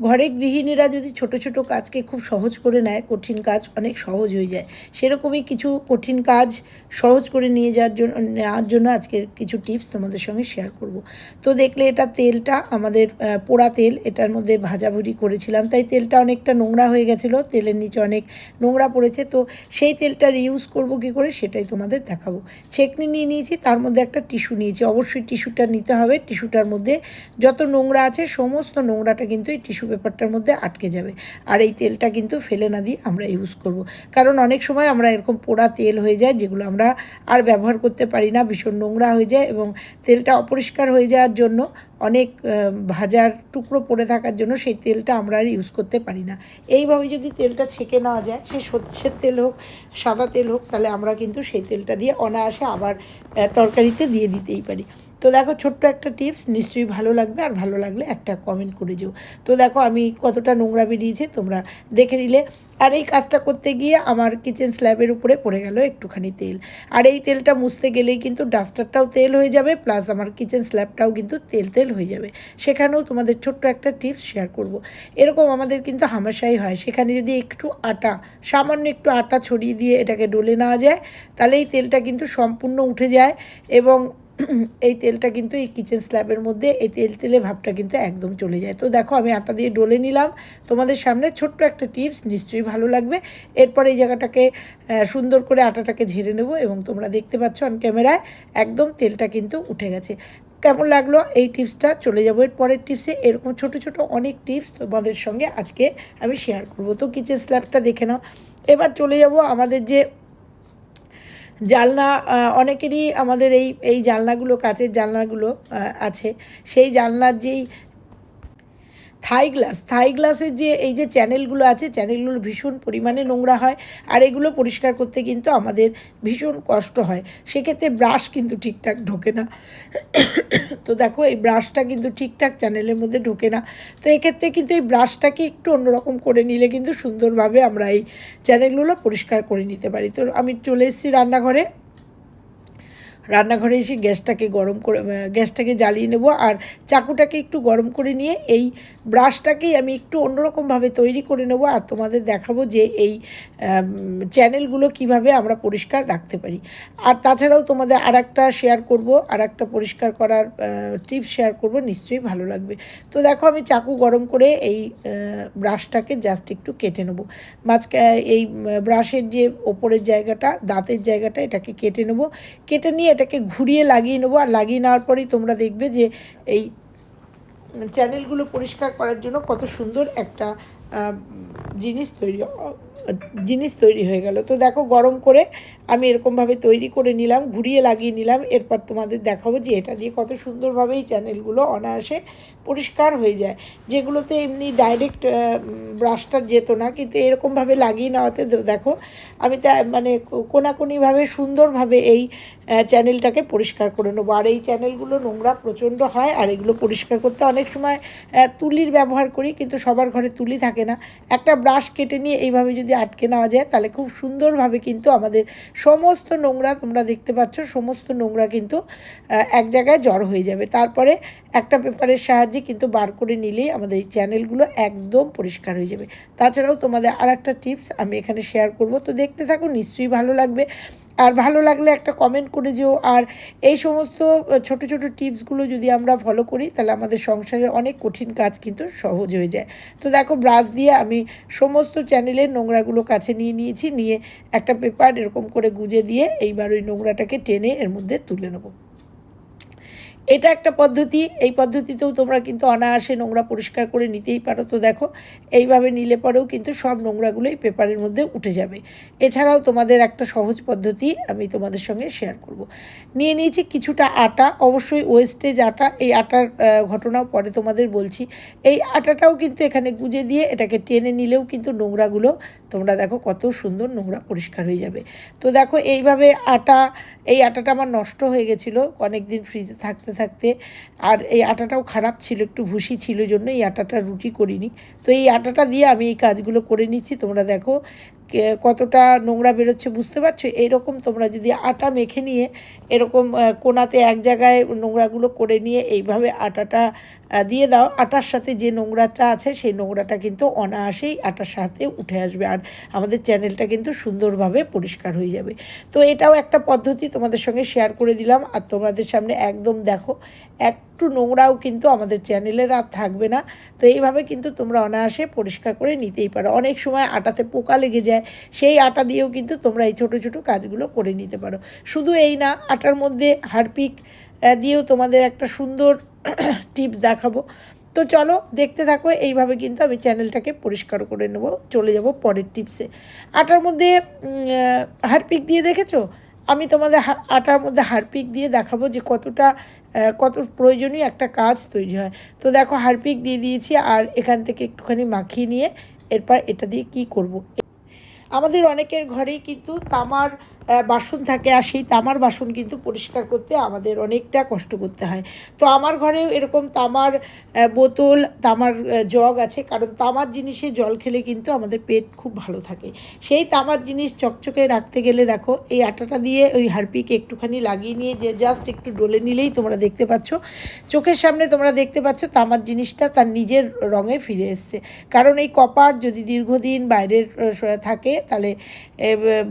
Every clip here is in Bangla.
ঘরে গৃহিণীরা যদি ছোট ছোট কাজকে খুব সহজ করে নেয়, কঠিন কাজ অনেক সহজ হয়ে যায়। সেরকমই কিছু কঠিন কাজ সহজ করে নিয়ে যাওয়ার জন্য নেওয়ার জন্য আজকের কিছু টিপস তোমাদের সঙ্গে শেয়ার করব। তো দেখলে এটা তেলটা, আমাদের পোড়া তেল, এটার মধ্যে ভাজাভুজি করেছিলাম। তাই তেলটা অনেকটা নোংরা হয়ে গেছিল, তেলের নিচে অনেক নোংরা পড়েছে। তো সেই তেলটা রিউজ করব কী করে সেটাই তোমাদের দেখাবো। ছেকনি নিয়ে নিয়েছি, তার মধ্যে একটা টিস্যু নিয়েছি। অবশ্যই টিস্যুটা নিতে হবে। টিস্যুটার মধ্যে যত নোংরা আছে, সমস্ত নোংরাটা কিন্তু এই টিস্যু পেপারটার মধ্যে আটকে যাবে। আর এই তেলটা কিন্তু ফেলে না দিয়ে আমরা ইউজ করব। কারণ অনেক সময় আমরা এরকম পোড়া তেল হয়ে যায় যেগুলো আমরা আর ব্যবহার করতে পারি না, ভীষণ নোংরা হয়ে যায় এবং তেলটা অপরিষ্কার হয়ে যাওয়ার জন্য অনেক ভাজার টুকরো পড়ে থাকার জন্য সেই তেলটা আমরা আর ইউজ করতে পারি না। এইভাবে যদি তেলটা ছেঁকে নেওয়া যায়, সে সর্ষের তেল হোক, সাদা তেল হোক, তাহলে আমরা কিন্তু সেই তেলটা দিয়ে অনায়াসে আবার তরকারিতে দিয়ে দিতেই পারি। তো দেখো, ছোট্ট একটা টিপস, নিশ্চয়ই ভালো লাগবে আর ভালো লাগলে একটা কমেন্ট করে যেও তো দেখো, আমি কতটা নোংরা বেরিয়েছে তোমরা দেখে নিলে। আর এই কাজটা করতে গিয়ে আমার কিচেন স্ল্যাবের উপরে পড়ে গেল একটুখানি তেল। আর এই তেলটা মুছতে গেলেই কিন্তু ডাস্টারটাও তেল হয়ে যাবে প্লাস আমার কিচেন স্ল্যাবটাও কিন্তু তেল তেল হয়ে যাবে। সেখানেও তোমাদের ছোট্ট একটা টিপস শেয়ার করব। এরকম আমাদের কিন্তু হামেশাই হয়, সেখানে যদি একটু আটা, সামান্য একটু আটা ছড়িয়ে দিয়ে এটাকে ডলে নেওয়া যায়, তাহলে এই তেলটা কিন্তু সম্পূর্ণ উঠে যায় এবং এই তেলটা কিন্তু এই কিচেন স্ল্যাবের মধ্যে এই তেল তেলে ভাবটা কিন্তু একদম চলে যায়। তো দেখো, আমি আটা দিয়ে ডলে নিলাম। তোমাদের সামনে ছোট্ট একটা টিপস নিশ্চয়ই ভালো লাগবে। এরপর এই জায়গাটাকে সুন্দর করে আটাটাকে ঝেড়ে নেব এবং তোমরা দেখতে পাচ্ছ অন ক্যামেরায় একদম তেলটা কিন্তু উঠে গেছে। কেমন লাগল এই টিপসটা চলে যাব এর পরের টিপসে এরকম ছোট ছোট অনেক টিপস তোমাদের সঙ্গে আজকে আমি শেয়ার করব। তো কিচেন স্ল্যাবটা দেখে নাও। এবার চলে যাব আমাদের যে আহ, অনেকেরই আমাদের এই এই জালনাগুলো কাচের জানলাগুলো আছে। সেই জানলার যেই থাই গ্লাস, থাই গ্লাসের যে, এই যে চ্যানেলগুলো আছে, চ্যানেলগুলো ভীষণ পরিমাণে নোংরা হয় আর এগুলো পরিষ্কার করতে কিন্তু আমাদের ভীষণ কষ্ট হয়। সেক্ষেত্রে ব্রাশ কিন্তু ঠিকঠাক ঢোকে না। তো দেখো, এই ব্রাশটা কিন্তু ঠিকঠাক চ্যানেলের মধ্যে ঢোকে না। তো এক্ষেত্রে কিন্তু এই ব্রাশটাকে একটু অন্যরকম করে নিলে কিন্তু সুন্দরভাবে আমরা এই চ্যানেলগুলো পরিষ্কার করে নিতে পারি। তো আমি চলে এসেছি রান্নাঘরে। রান্নাঘরে এসে গ্যাসটাকে গরম করে গ্যাসটাকে জ্বালিয়ে নেব আর চাকুটাকে একটু গরম করে নিয়ে এই ব্রাশটাকেই আমি একটু অন্যরকমভাবে তৈরি করে নেব আর তোমাদের দেখাবো যে এই চ্যানেলগুলো কীভাবে আমরা পরিষ্কার রাখতে পারি। আর তাছাড়াও তোমাদের আর একটা শেয়ার করব আর একটা পরিষ্কার করার টিপস শেয়ার করব, নিশ্চয়ই ভালো লাগবে। তো দেখো আমি চাকু গরম করে এই ব্রাশটাকে জাস্ট একটু কেটে নেব। মাঝকে, এই ব্রাশের যে ওপরের জায়গাটা, দাঁতের জায়গাটা এটাকে কেটে নেব। কেটে নিয়ে এটাকে ঘুরিয়ে লাগিয়ে নেব। আর লাগিয়ে নেওয়ার পরেই তোমরা দেখবে যে এই চ্যানেলগুলো পরিষ্কার করার জন্য কত সুন্দর একটা জিনিস তৈরি জিনিস তৈরি হয়ে গেল। তো দেখো, গরম করে আমি এরকমভাবে তৈরি করে নিলাম, ঘুরিয়ে লাগিয়ে নিলাম। এরপর তোমাদের দেখাবো যে এটা দিয়ে কত সুন্দরভাবে এই চ্যানেলগুলো অনায়াসে পরিষ্কার হয়ে যায়। যেগুলোতে এমনি ডাইরেক্ট ব্রাশটা যেত না, কিন্তু এরকমভাবে লাগিয়ে নেওয়াতে দেখো, আমি তা মানে কোনাকুনিভাবে সুন্দরভাবে এই চ্যানেলটাকে পরিষ্কার করে নেব। আর এই চ্যানেলগুলো নোংরা প্রচণ্ড হয়, আর এগুলো পরিষ্কার করতে অনেক সময় তুলির ব্যবহার করি, কিন্তু সবার ঘরে তুলি থাকে না। একটা ব্রাশ কেটে নিয়ে এইভাবে যদি আটকে নেওয়া যায়, তাহলে খুব সুন্দরভাবে কিন্তু আমাদের সমস্ত নোংরা তোমরা দেখতে পাচ্ছ, সমস্ত নোংরা কিন্তু এক জায়গায় জড়ো হয়ে যাবে। তারপরে একটা পেপারের সাহায্যে কিন্তু বার করে নিলেই আমাদের এই চ্যানেলগুলো একদম পরিষ্কার হয়ে যাবে। তাছাড়াও তোমাদের আর একটা টিপস আমি এখানে শেয়ার করব। তো দেখতে থাকো, নিশ্চয়ই ভালো লাগবে। আর ভালো লাগলে একটা কমেন্ট করে যেও। আর এই সমস্ত ছোট ছোট টিপসগুলো যদি আমরা ফলো করি, তাহলে আমাদের সংসারের অনেক কঠিন কাজ কিন্তু সহজ হয়ে যায়। তো দেখো ব্রাশ দিয়ে আমি সমস্ত চ্যানেলের নোংরাগুলো কাছে নিয়ে নিয়েছি, নিয়ে একটা পেপার এরকম করে গুজে দিয়ে এইবার ওই নোংরাটাকে টেনে এর মধ্যে তুলে নেব। এটা একটা পদ্ধতি, এই পদ্ধতিতেও তোমরা কিন্তু অনায়াসে নোংরা পরিষ্কার করে নিতেই পারো। তো দেখো, এইভাবে নিলে পরেও কিন্তু সব নোংরাগুলোই পেপারের মধ্যে উঠে যাবে। এছাড়াও তোমাদের একটা সহজ পদ্ধতি আমি তোমাদের সঙ্গে শেয়ার করব। নিয়ে নিয়েছি কিছুটা আটা, অবশ্যই ওয়েস্টেজ আটা। এই আটার ঘটনাও পরে তোমাদের বলছি। এই আটাটাও কিন্তু এখানে গুজে দিয়ে এটাকে টেনে নিলেও কিন্তু নোংরাগুলো, তোমরা দেখো কত সুন্দর নোংরা পরিষ্কার হয়ে যাবে। তো দেখো, এইভাবে আটা, এই আটাটা আমার নষ্ট হয়ে গেছিল অনেক দিন ফ্রিজে থাকতে থাকতে থাকতে আর এই আটাটাও খারাপ ছিল, একটু ভুসি ছিল জন্য এই আটাটা রুটি করিনি। তো এই আটাটা দিয়ে আমি এই কাজগুলো করে নিচ্ছি। তোমরা দেখো কতটা নোংরা বেরোচ্ছে বুঝতে পারছ? এইরকম তোমরা যদি আটা মেখে নিয়ে এরকম কোনাতে এক জায়গায় নোংরাগুলো করে নিয়ে এইভাবে আটাটা দিয়ে দাও, আটার সাথে যে নোংরাটা আছে সেই নোংরাটা কিন্তু অনায়াসেই আটার সাথে উঠে আসবে আর আমাদের চ্যানেলটা কিন্তু সুন্দরভাবে পরিষ্কার হয়ে যাবে। তো এটাও একটা পদ্ধতি তোমাদের সঙ্গে শেয়ার করে দিলাম আর তোমাদের সামনে একদম দেখো একটু নোংরাও কিন্তু আমাদের চ্যানেলের আর থাকবে না। তো এইভাবে কিন্তু তোমরা অনায়াসে পরিষ্কার করে নিতেই পারো। অনেক সময় আটাতে পোকা লেগে যায়, সেই আটা দিয়েও কিন্তু তোমরা এই ছোটো ছোটো কাজগুলো করে নিতে পারো। শুধু এই না, আটার মধ্যে হারপিক দিয়েও তোমাদের একটা সুন্দর টিপস দেখাবো। তো চলো দেখতে থাকো, এইভাবে কিন্তু আমি চ্যানেলটাকে পরিষ্কার করে নেব, চলে যাব পরের টিপসে। আটার মধ্যে হারপিক দিয়ে দেখেছ? আমি তোমাদের আটার মধ্যে হারপিক দিয়ে দেখাবো যে কতটা কত প্রয়োজনীয় একটা কাজ তৈরি হয় তো দেখো, হারপিক দিয়ে দিয়েছি আর এখান থেকে একটুখানি মাখিয়ে নিয়ে এরপর এটা দিয়ে কি করব। আমাদের অনেকের ঘরেই কিন্তু তামার বাসন থাকে আর সেই তামার বাসন কিন্তু পরিষ্কার করতে আমাদের অনেকটা কষ্ট করতে হয়। তো আমার ঘরেও এরকম তামার বোতল, তামার জগ আছে, কারণ তামার জিনিসে জল খেলে কিন্তু আমাদের পেট খুব ভালো থাকে। সেই তামার জিনিস চকচকে রাখতে গেলে দেখো, এই আটাটা দিয়ে ওই হারপিকে একটুখানি লাগিয়ে নিয়ে যে জাস্ট একটু ডলে নিলেই তোমরা দেখতে পাচ্ছ। চোখের সামনে তোমরা দেখতে পাচ্ছ তামার জিনিসটা তার নিজের রঙে ফিরে এসছে। কারণ এই কপার যদি দীর্ঘদিন বাইরের থাকে, তাহলে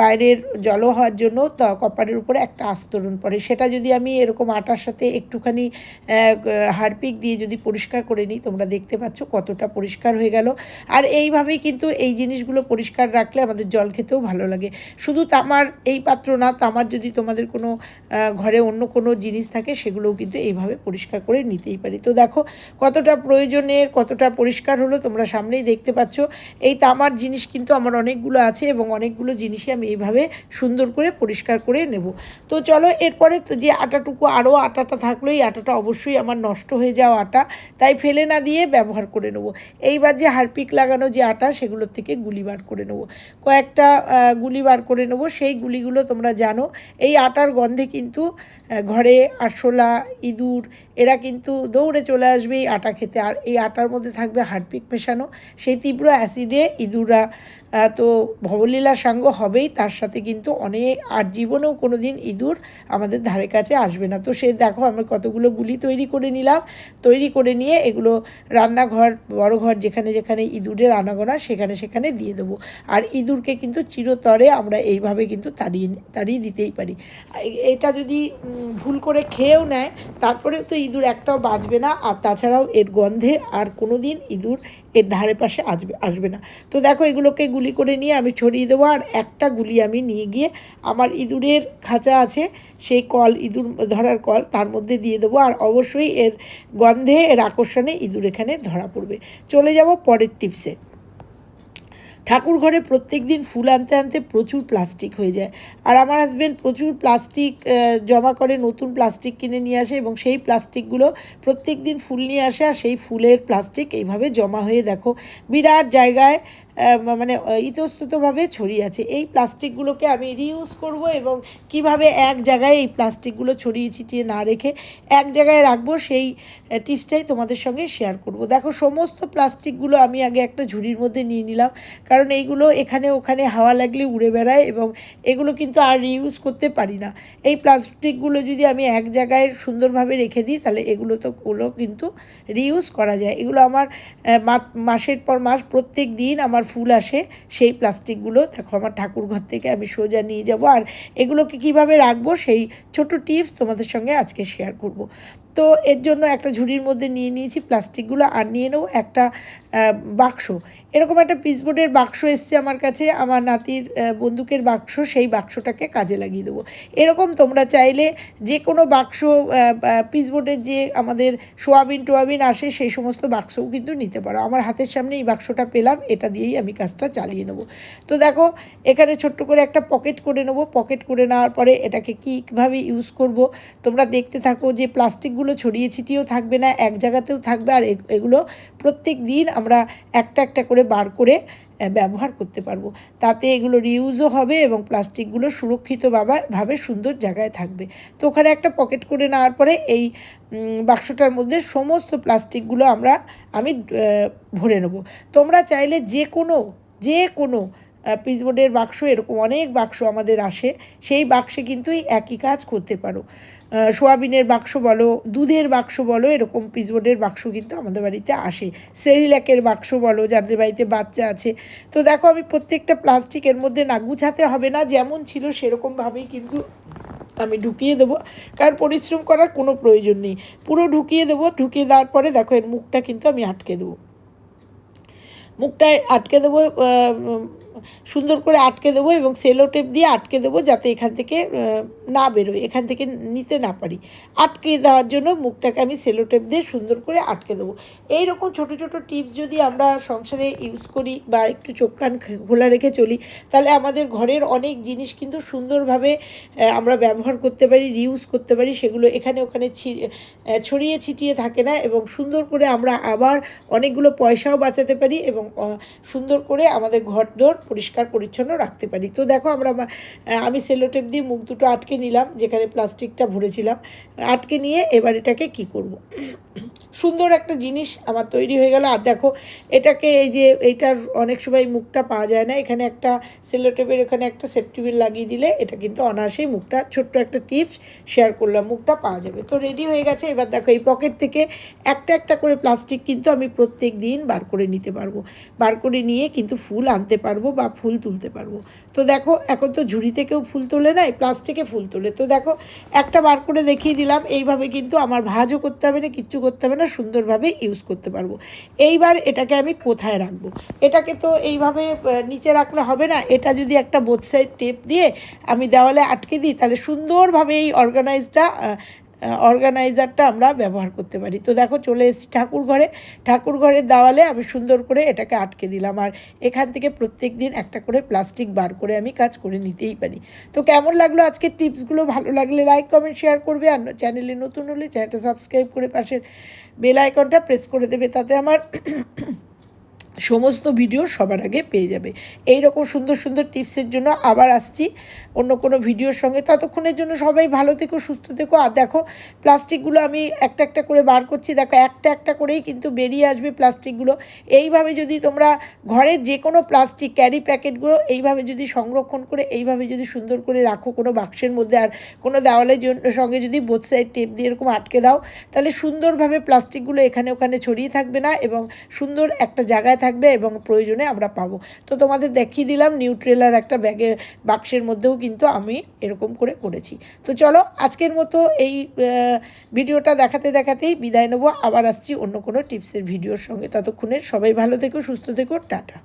বাইরের জল হওয়ার জন্য কপারের উপরে একটা আস্তরণ পড়ে। সেটা যদি আমি এরকম আটার সাথে একটুখানি হারপিক দিয়ে যদি পরিষ্কার করে নিই, তোমরা দেখতে পাচ্ছ কতটা পরিষ্কার হয়ে গেল। আর এইভাবেই কিন্তু এই জিনিসগুলো পরিষ্কার রাখলে আমাদের জল খেতেও ভালো লাগে। শুধু তামার এই পাত্র না, তামার যদি তোমাদের কোনো ঘরে অন্য কোনো জিনিস থাকে, সেগুলোও কিন্তু এইভাবে পরিষ্কার করে নিতেই পারি। তো দেখো কতটা প্রয়োজনের কতটা পরিষ্কার হলো তোমরা সামনেই দেখতে পাচ্ছ। এই তামার জিনিস কিন্তু আমার অনেকগুলো আছে এবং অনেকগুলো জিনিসই আমি এইভাবে সুন্দর করে, পরিষ্কার করে নেব। তো চলো, এরপরে তো যে আটাটুকু আরও আটাটা থাকল, এই আটাটা অবশ্যই আমার নষ্ট হয়ে যাওয়া আটা, তাই ফেলে না দিয়ে ব্যবহার করে নেব। এইবার যে হারপিক লাগানো যে আটা, সেগুলোর থেকে গুলি বার করে নেব। কয়েকটা গুলি বার করে নেব। সেই গুলিগুলো তোমরা জানো, এই আটার গন্ধে কিন্তু ঘরে আরশোলা, ইঁদুর, এরা কিন্তু দৌড়ে চলে আসবে এই আটা খেতে। আর এই আটার মধ্যে থাকবে হারপিক মেশানো। সেই তীব্র অ্যাসিডে ইঁদুররা তো ভবলীলা সাঙ্গ হবেই, তার সাথে কিন্তু অনেক, আর জীবনেও কোনো দিন ইঁদুর আমাদের ধারে কাছে আসবে না। তো সে দেখো, আমরা কতগুলো গুলি তৈরি করে নিলাম। তৈরি করে নিয়ে এগুলো রান্নাঘর, বড় ঘর, যেখানে যেখানে ইঁদুরের আনাগোনা, সেখানে সেখানে দিয়ে দেবো। আর ইঁদুরকে কিন্তু চিরতরে আমরা এইভাবে কিন্তু তাড়িয়ে তাড়িয়ে দিতেই পারি। এটা যদি ভুল করে খেয়েও নেয়, তারপরেও তো ইঁদুর একটাও বাঁচবে না। আর তাছাড়াও এর গন্ধে আর কোনো দিন ইঁদুর এর ধারে পাশে আসবে আসবে না। তো দেখো এগুলোকে গুলি করে নিয়ে আমি ছড়িয়ে দেবো আর একটা গুলি আমি নিয়ে গিয়ে আমার ইঁদুরের খাঁচা আছে, সেই কল, ইঁদুর ধরার কল তার মধ্যে দিয়ে দেবো আর অবশ্যই এর গন্ধে, এর আকর্ষণে ইঁদুর এখানে ধরা পড়বে। চলে যাব পরের টিপসে। ঠাকুর ঘরে প্রত্যেক দিন ফুল আনতে আনতে প্রচুর প্লাস্টিক হয়ে যায়। আর আমার হাজব্যান্ড প্রচুর প্লাস্টিক জমা করে নতুন প্লাস্টিক কিনে নিয়ে আসে এবং সেই প্লাস্টিকগুলো প্রত্যেক দিন ফুল নিয়ে আসে আর সেই ফুলের প্লাস্টিক এইভাবে জমা হয়ে দেখো। বিরাট জায়গায় মানে ইতস্ততভাবে ছড়িয়ে আছে। এই প্লাস্টিকগুলোকে আমি রিউজ করব এবং কীভাবে এক জায়গায় এই প্লাস্টিকগুলো ছড়িয়ে ছিটিয়ে না রেখে এক জায়গায় রাখব, সেই টিপসটাই তোমাদের সঙ্গে শেয়ার করব। দেখো, সমস্ত প্লাস্টিকগুলো আমি আগে একটা ঝুড়ির মধ্যে নিয়ে নিলাম, কারণ এইগুলো এখানে ওখানে হাওয়া লাগলে উড়ে বেড়ায় এবং এগুলো কিন্তু আর রিউজ করতে পারি না। এই প্লাস্টিকগুলো যদি আমি এক জায়গায় সুন্দরভাবে রেখে দিই, তাহলে এগুলো তো গুলো কিন্তু রিউজ করা যায়। এগুলো আমার মাসের পর মাস প্রত্যেক দিন আমার ফুল আসে, সেই প্লাস্টিকগুলো দেখো আমার ঠাকুর ঘর থেকে আমি সোজা নিয়ে যাব। আর এগুলোকে কীভাবে রাখব সেই ছোট টিপস তোমাদের সঙ্গে আজকে শেয়ার করব। তো এর জন্য একটা ঝুড়ির মধ্যে নিয়ে নিয়েছি প্লাস্টিকগুলো আর নিয়ে নেব একটা বাক্স। এরকম একটা পিসবোর্ডের বাক্স এসছে আমার কাছে, আমার নাতির বন্দুকের বাক্স, সেই বাক্সটাকে কাজে লাগিয়ে দেবো। এরকম তোমরা চাইলে যে কোনো বাক্স পিসবোর্ডের যে আমাদের সোয়াবিন, টোয়াবিন আসে, সেই সমস্ত বাক্সও কিন্তু নিতে পারো। আমার হাতের সামনে এই বাক্সটা পেলাম, এটা দিয়েই আমি কাজটা চালিয়ে নেব। তো দেখো, এখানে ছোট্ট করে একটা পকেট করে নেব। পকেট করে নেওয়ার পরে এটাকে কীভাবে ইউজ করব? তোমরা দেখতে থাকো যে প্লাস্টিকগুলো ছড়িয়ে ছিটিয়েও থাকবে না, এক জায়গাতেও থাকবে। আর এগ- এগুলো প্রত্যেক দিন আমরা একটা একটা করে বার করে ব্যবহার করতে পারব। তাতে এগুলো রিউজও হবে এবং প্লাস্টিকগুলো সুরক্ষিত ভাবে সুন্দর জায়গায় থাকবে। তো ওখানে একটা পকেট করে নেওয়ার পরে এই বাক্সটার মধ্যে সমস্ত প্লাস্টিকগুলো আমরা, আমি ভরে নেব। তোমরা চাইলে যে কোনো যে কোনো পিসবোর্ডের বাক্স, এরকম অনেক বাক্স আমাদের আসে, সেই বাক্সে কিন্তু একই কাজ করতে পারো। সোয়াবিনের বাক্স বলো, দুধের বাক্স বলো, এরকম পিসবোর্ডের বাক্স কিন্তু আমাদের বাড়িতে আসে। সেরিল্যাকের বাক্স বলো, যাদের বাড়িতে বাচ্চা আছে। তো দেখো, আমি প্রত্যেকটা প্লাস্টিকের মধ্যে না গুছাতে হবে না, যেমন ছিল সেরকমভাবেই কিন্তু আমি ঢুকিয়ে দেবো। কারণ পরিশ্রম করার কোনো প্রয়োজন নেই। পুরো ঢুকিয়ে দেবো, ঢুকিয়ে দেওয়ার পরে দেখো, এর মুখটা কিন্তু আমি আটকে দেবো। মুখটায় আটকে দেবো সুন্দর করে আটকে দেবো এবং সেলো টেপ দিয়ে আটকে দেবো যাতে এখান থেকে না বেরোয়, এখান থেকে নিতে না পারি। আটকে দেওয়ার জন্য মুখটাকে আমি সেলো টেপ দিয়ে সুন্দর করে আটকে দেবো। এই রকম ছোটো ছোটো টিপস যদি আমরা সংসারে ইউজ করি বা একটু চোখ কান খোলা রেখে চলি, তাহলে আমাদের ঘরের অনেক জিনিস কিন্তু সুন্দরভাবে আমরা ব্যবহার করতে পারি রিউজ করতে পারি, সেগুলো এখানে ওখানে ছড়িয়ে ছিটিয়ে থাকে না এবং সুন্দর করে আমরা আবার অনেকগুলো পয়সাও বাঁচাতে পারি এবং সুন্দর করে আমাদের ঘর দোর পরিষ্কার, পরিচ্ছন্ন রাখতে পারি। তো দেখো আমরা আমি সেলোটেপ দিয়ে মুখ দুটো আটকে নিলাম, যেখানে প্লাস্টিকটা ভরেছিলাম। আটকে নিয়ে এবার এটাকে কি করব। সুন্দর একটা জিনিস আমার তৈরি হয়ে গেল। আর দেখো, এটাকে এই যে, এইটার অনেক সময় মুখটা পাওয়া যায় না। এখানে একটা সেলোটেপের, এখানে একটা সেফটিবিল লাগিয়ে দিলে এটা কিন্তু অনায়াসেই মুখটা, ছোট্ট একটা টিপস শেয়ার করলাম, মুখটা পাওয়া যাবে। তো রেডি হয়ে গেছে। এবার দেখো, এই পকেট থেকে একটা একটা করে প্লাস্টিক কিন্তু আমি প্রত্যেক দিন বার করে নিতে পারব। বার করে নিয়ে কিন্তু ফুল আনতে পারব। বা ফুল তুলতে পারব। তো দেখো, এখন তো ঝুড়ি থেকেও ফুল তোলে না প্লাস্টিকে ফুল তোলে। তো দেখো, একটা বার করে দেখিয়ে দিলাম, এইভাবে কিন্তু আমার ভাজও করতে হবে না, কিচ্ছু করতে হবে না, সুন্দরভাবে ইউজ করতে পারব। এইবার এটাকে আমি কোথায় রাখব? এটাকে তো এইভাবে নিচে রাখলে হবে না, এটা যদি একটা বোথ সাইড টেপ দিয়ে আমি দেওয়ালে আটকে দিই, তাহলে সুন্দরভাবে এই অর্গানাইজটা অর্গানাইজারটা আমরা ব্যবহার করতে পারি। তো দেখো চলে এসেছি ঠাকুর ঘরে ঠাকুর ঘরের দেওয়ালে আমি সুন্দর করে এটাকে আটকে দিলাম। আর এখান থেকে প্রত্যেক দিন একটা করে প্লাস্টিক বার করে আমি কাজ করে নিতেই পারি। তো কেমন লাগল আজকের টিপসগুলো? ভালো লাগলে লাইক কমেন্ট শেয়ার করবে। আর চ্যানেলে নতুন হলে চ্যানেলটা সাবস্ক্রাইব করে পাশের বেল আইকনটা প্রেস করে দেবে। তাতে আমার সমস্ত ভিডিও সবার আগে পেয়ে যাবে। এই রকম সুন্দর সুন্দর টিপসের জন্য আবার আসছি অন্য কোনো ভিডিওর সঙ্গে। ততক্ষণের জন্য সবাই ভালো থেকো, সুস্থ থেকো। আর দেখো প্লাস্টিকগুলো আমি একটা একটা করে বার করছি। দেখো, একটা একটা করেই কিন্তু বেরিয়ে আসবে প্লাস্টিকগুলো এইভাবে যদি তোমরা ঘরের যে কোনো প্লাস্টিক ক্যারি প্যাকেটগুলো এইভাবে যদি সংরক্ষণ করে, এইভাবে যদি সুন্দর করে রাখো কোনো বাক্সের মধ্যে আর কোনো দেওয়ালের জন্য সঙ্গে যদি বোথ সাইড টেপ দিয়ে এরকম আটকে দাও, তাহলে সুন্দরভাবে প্লাস্টিকগুলো এখানে ওখানে ছড়িয়ে থাকবে না এবং সুন্দর একটা জায়গায় থাকবে এবং প্রয়োজনে আমরা পাবো। তো তোমাদের দেখিয়ে দিলাম নিউট্রেলার একটা ব্যাগে বাক্সের মধ্যেও কিন্তু আমি এরকম করে করেছি। তো চলো আজকের মতো এই ভিডিওটা দেখাতে দেখাতেই বিদায় নেব। আবার আসছি অন্য কোনো টিপসের ভিডিওর সঙ্গে। ততক্ষণের সবাই ভালো থেকো, সুস্থ থেকো, টাটা।